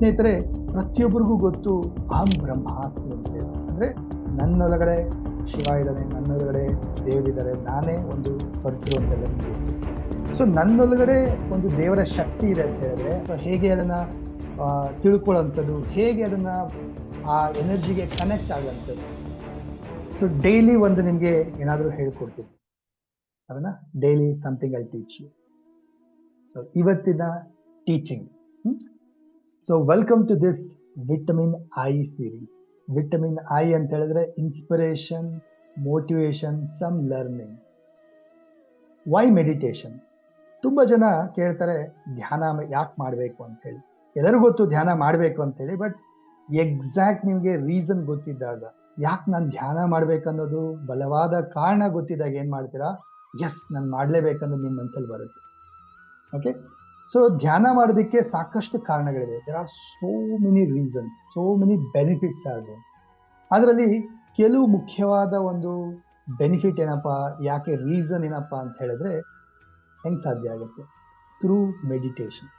ಸ್ನೇಹಿತರೆ, ಪ್ರತಿಯೊಬ್ಬರಿಗೂ ಗೊತ್ತು, ಅಹಂ ಬ್ರಹ್ಮಾಸ್ಮಿ ಅಂತ ಅಂದರೆ ನನ್ನೊಳಗಡೆ ಶಿವ ಇದ್ದಾನೆ, ನನ್ನೊಳಗಡೆ ದೇವರಿದ್ದಾರೆ ನಾನೇ ಒಂದು ಪರ್ತೃ ಅಂತ ಸೊ ನನ್ನೊಳಗಡೆ ಒಂದು ದೇವರ ಶಕ್ತಿ ಇದೆ ಅಂತ ಹೇಳಿದ್ರೆ ಹೇಗೆ ಅದನ್ನು ತಿಳ್ಕೊಳ್ಳೋಂಥದ್ದು ಹೇಗೆ ಅದನ್ನು ಆ ಎನರ್ಜಿಗೆ ಕನೆಕ್ಟ್ ಆಗೋಂಥದ್ದು ಸೊ ಡೈಲಿ ಒಂದು ನಿಮಗೆ ಏನಾದರೂ ಹೇಳ್ಕೊಡ್ತೀನಿ. ಅದನ್ನ daily something I teach so ಇವತ್ತಿನ teaching so welcome to this vitamin I series vitamin I ಅಂತ ಹೇಳಿದ್ರೆ inspiration motivation some learning why meditation ತುಂಬ ಜನ ಕೇಳ್ತಾರೆ, ಧ್ಯಾನ ಯಾಕೆ ಮಾಡಬೇಕು? ಅಂತೇಳಿ ಎಲ್ಲರಿಗೂ ಗೊತ್ತು ಧ್ಯಾನ ಮಾಡಬೇಕು ಅಂತೇಳಿ ಬಟ್ ಎಕ್ಸಾಕ್ಟ್ ನಿಮಗೆ ರೀಸನ್ ಗೊತ್ತಿದ್ದಾಗ, ಯಾಕೆ ನಾನು ಧ್ಯಾನ ಮಾಡ್ಬೇಕನ್ನೋದು ಬಲವಾದ ಕಾರಣ ಗೊತ್ತಿದ್ದಾಗ ಏನು ಮಾಡ್ತೀರಾ? ಎಸ್ ನಾನು ಮಾಡಲೇಬೇಕನ್ನೋದು ನಿಮ್ಮ ಮನಸ್ಸಲ್ಲಿ ಬರುತ್ತೆ. ಓಕೆ ಸೊ ಧ್ಯಾನ ಮಾಡೋದಕ್ಕೆ ಸಾಕಷ್ಟು ಕಾರಣಗಳಿವೆ. There are so many reasons so many benefits are ಅದರಲ್ಲಿ ಕೆಲವು ಮುಖ್ಯವಾದ ಒಂದು ಬೆನಿಫಿಟ್ ಏನಪ್ಪ, ಯಾಕೆ ರೀಸನ್ ಏನಪ್ಪ ಅಂತ ಹೇಳಿದ್ರೆ, ಹೆಂಗೆ ಸಾಧ್ಯ ಆಗುತ್ತೆ? Through meditation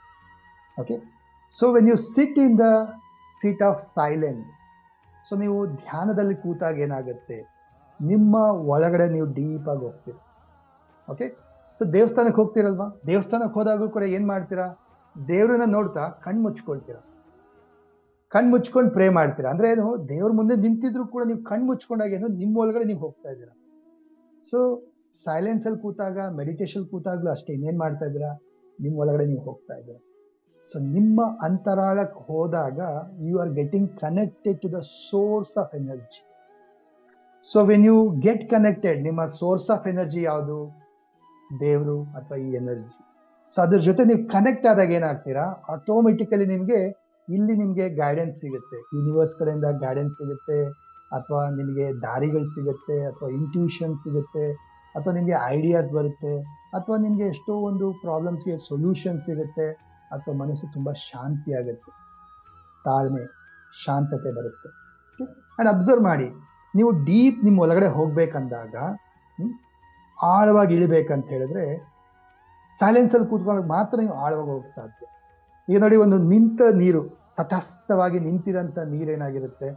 okay so when you sit in the seat of silence so ನೀವು ಧ್ಯಾನದಲ್ಲಿ ಕೂತಾಗ ಏನಾಗುತ್ತೆ? ನಿಮ್ಮ ಒಳಗಡೆ ನೀವು ಡೀಪಾಗಿ ಹೋಗ್ತೀರಿ. ಓಕೆ ಸೊ ದೇವಸ್ಥಾನಕ್ಕೆ ಹೋಗ್ತಿರಲ್ವಾ? ದೇವಸ್ಥಾನಕ್ಕೆ ಹೋದಾಗೂ ಕೂಡ ಏನು ಮಾಡ್ತೀರಾ? ದೇವ್ರನ್ನ ನೋಡ್ತಾ ಕಣ್ಣು ಮುಚ್ಕೊಳ್ತೀರ? ಕಣ್ಣು ಮುಚ್ಕೊಂಡು ಪ್ರೇ ಮಾಡ್ತೀರಾ? ಅಂದ್ರೆ ಏನು, ದೇವ್ರ ಮುಂದೆ ನಿಂತಿದ್ರು ಕೂಡ ನೀವು ಕಣ್ಣು ಮುಚ್ಕೊಂಡಾಗ ಏನು, ನಿಮ್ಮ ಒಳಗಡೆ ನೀವು ಹೋಗ್ತಾ ಇದ್ದೀರಾ? ಸೊ ಸೈಲೆನ್ಸ್ ಅಲ್ಲಿ ಕೂತಾಗ ಮೆಡಿಟೇಷನ್ ಕೂತಾಗ್ಲೂ ಅಷ್ಟೇ ಇನ್ನೇನ್ ಮಾಡ್ತಾ ಇದ್ದೀರಾ? ನಿಮ್ಮ ಒಳಗಡೆ ನೀವು ಹೋಗ್ತಾ ಇದ್ದೀರಾ? ಸೊ ನಿಮ್ಮ ಅಂತರಾಳಕ್ಕೆ ಹೋದಾಗ you are getting connected to the source of energy so when you get connected ನಿಮ್ಮ ಸೋರ್ಸ್ ಆಫ್ ಎನರ್ಜಿ ಯಾವುದು? ದೇವರು ಅಥವಾ ಈ ಎನರ್ಜಿ. ಸೊ ಅದ್ರ ಜೊತೆ ನೀವು ಕನೆಕ್ಟ್ ಆದಾಗ ಏನಾಗ್ತೀರಾ? ಆಟೋಮೆಟಿಕಲಿ ನಿಮಗೆ ಇಲ್ಲಿ ನಿಮಗೆ ಗೈಡೆನ್ಸ್ ಸಿಗುತ್ತೆ. ಯೂನಿವರ್ಸ್ ಕಡೆಯಿಂದ ಗೈಡೆನ್ಸ್ ಸಿಗುತ್ತೆ, ಅಥವಾ ನಿಮಗೆ ದಾರಿಗಳು ಸಿಗುತ್ತೆ, ಅಥವಾ ಇಂಟ್ಯೂಷನ್ ಸಿಗುತ್ತೆ, ಅಥವಾ ನಿಮಗೆ ಐಡಿಯಾಸ್ ಬರುತ್ತೆ, ಅಥವಾ ನಿಮಗೆ ಎಷ್ಟೋ ಒಂದು ಪ್ರಾಬ್ಲಮ್ಸ್ಗೆ ಸೊಲ್ಯೂಷನ್ ಸಿಗುತ್ತೆ, ಅಥವಾ ಮನಸ್ಸು ತುಂಬ ಶಾಂತಿ ಆಗುತ್ತೆ ತಾಳ್ಮೆ, ಶಾಂತತೆ ಬರುತ್ತೆ. ಆ್ಯಂಡ್ ಅಬ್ಸರ್ವ್ ಮಾಡಿ. ನೀವು ಡೀಪ್ ನಿಮ್ಮ ಒಳಗಡೆ ಹೋಗ್ಬೇಕಂದಾಗ ಆಳವಾಗಿ ಇಳಿಬೇಕಂತ ಹೇಳಿದ್ರೆ ಸೈಲೆನ್ಸಲ್ಲಿ ಕೂತ್ಕೊಳ್ಳೋಕೆ ಮಾತ್ರ ನೀವು ಆಳವಾಗಿ ಹೋಗಕ್ಕೆ ಸಾಧ್ಯ. ಈಗ ನೋಡಿ, ಒಂದು ನಿಂತ ನೀರು, ತಟಸ್ಥವಾಗಿ ನಿಂತಿರೋಂಥ ನೀರೇನಾಗಿರುತ್ತೆ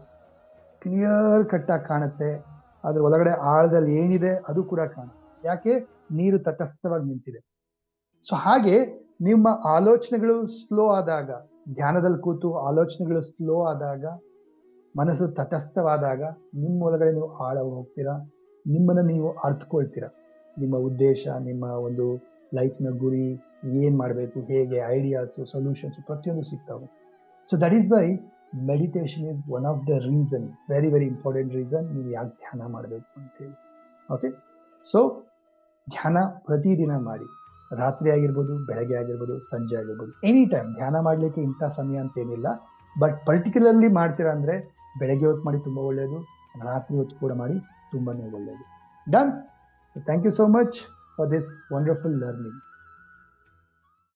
ಕ್ಲಿಯರ್ ಕಟ್ಟಾಗಿ ಕಾಣುತ್ತೆ. ಅದ್ರ ಒಳಗಡೆ ಆಳದಲ್ಲಿ ಏನಿದೆ, ಅದು ಕೂಡ ಕಾಣುತ್ತೆ. ಯಾಕೆ? ನೀರು ತಟಸ್ಥವಾಗಿ ನಿಂತಿದೆ. ಸೊ ಹಾಗೆ ನಿಮ್ಮ ಆಲೋಚನೆಗಳು ಸ್ಲೋ ಆದಾಗ, ಧ್ಯಾನದಲ್ಲಿ ಕೂತು ಆಲೋಚನೆಗಳು ಸ್ಲೋ ಆದಾಗ, ಮನಸ್ಸು ತಟಸ್ಥವಾದಾಗ, ನಿಮ್ಮ ಒಳಗಡೆ ನೀವು ಆಳವಾಗಿ ಹೋಗ್ತೀರಾ? ನಿಮ್ಮನ್ನ ನೀವು ಅರ್ಥಕೊಳ್ತೀರಾ ನಿಮ್ಮ ಉದ್ದೇಶ, ನಿಮ್ಮ ಒಂದು ಲೈಫ್ನ ಗುರಿ, ಏನು ಮಾಡಬೇಕು, ಹೇಗೆ ಐಡಿಯಾಸು ಸೊಲ್ಯೂಷನ್ಸ್ ಪ್ರತಿಯೊಂದು ಸಿಗ್ತಾವೆ. So that is why meditation is one of the reason very very important reason ನೀವು ಯಾಕೆ ಧ್ಯಾನ ಮಾಡಬೇಕು ಅಂತೇಳಿ ಓಕೆ ಸೊ ಧ್ಯಾನ ಪ್ರತಿದಿನ ಮಾಡಿ. ರಾತ್ರಿ ಆಗಿರ್ಬೋದು, ಬೆಳಗ್ಗೆ ಆಗಿರ್ಬೋದು, ಸಂಜೆ ಆಗಿರ್ಬೋದು ಎನಿ ಟೈಮ್ ಧ್ಯಾನ ಮಾಡಲಿಕ್ಕೆ ಇಂಥ ಸಮಯ ಅಂತ ಏನಿಲ್ಲ. ಬಟ್ ಪರ್ಟಿಕ್ಯುಲರ್ಲಿ ಮಾಡ್ತೀರಾ ಅಂದರೆ ಬೆಳಗ್ಗೆ ಹೊತ್ತು ಮಾಡಿ ತುಂಬ ಒಳ್ಳೆಯದು ರಾತ್ರಿ ಹೊತ್ತು ಕೂಡ ಮಾಡಿ ತುಂಬಾ ಒಳ್ಳೆಯದು done Thank you so much for this wonderful learning.